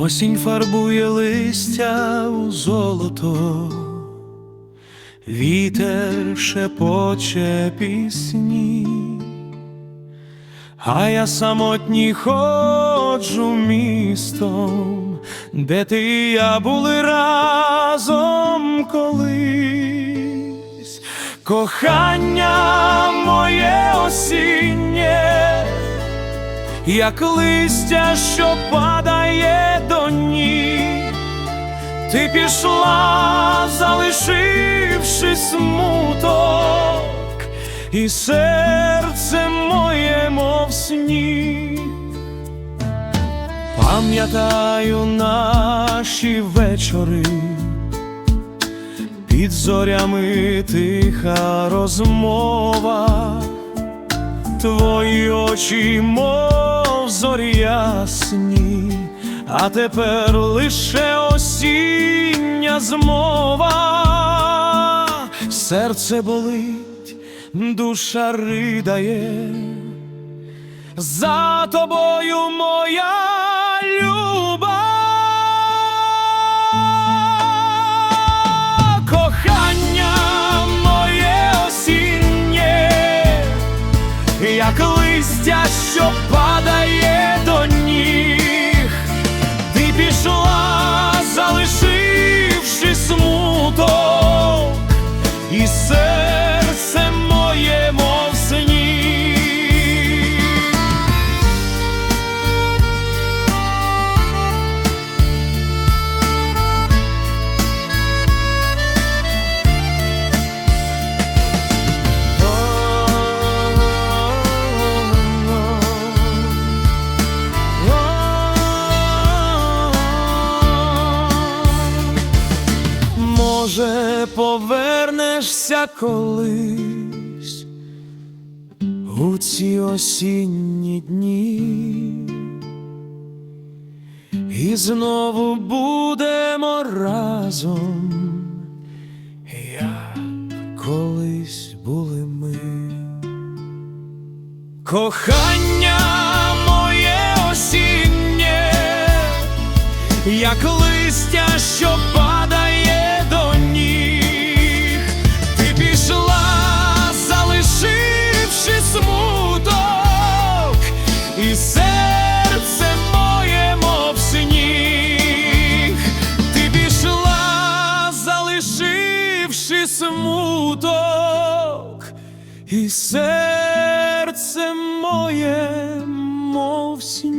Осінь фарбує листя у золото, вітер шепоче пісні, а я самотній ходжу містом, де ти і я були разом колись, кохання моє осіннє як листя, що падає ти пішла, залишивши смуток, і серце моє, мов сніг. Пам'ятаю наші вечори, під зорями тиха розмова. Твої очі, мов зорі ясні, а тепер лише осіння змова, серце болить, душа ридає, за тобою моя люба, кохання моє осіннє як листя, що падає Може, повернешся колись у ці осінні дні, і знову будемо разом, як колись були ми. Кохання моє осіннє, як листя, що падає смуток, і серце моє, мов сніг.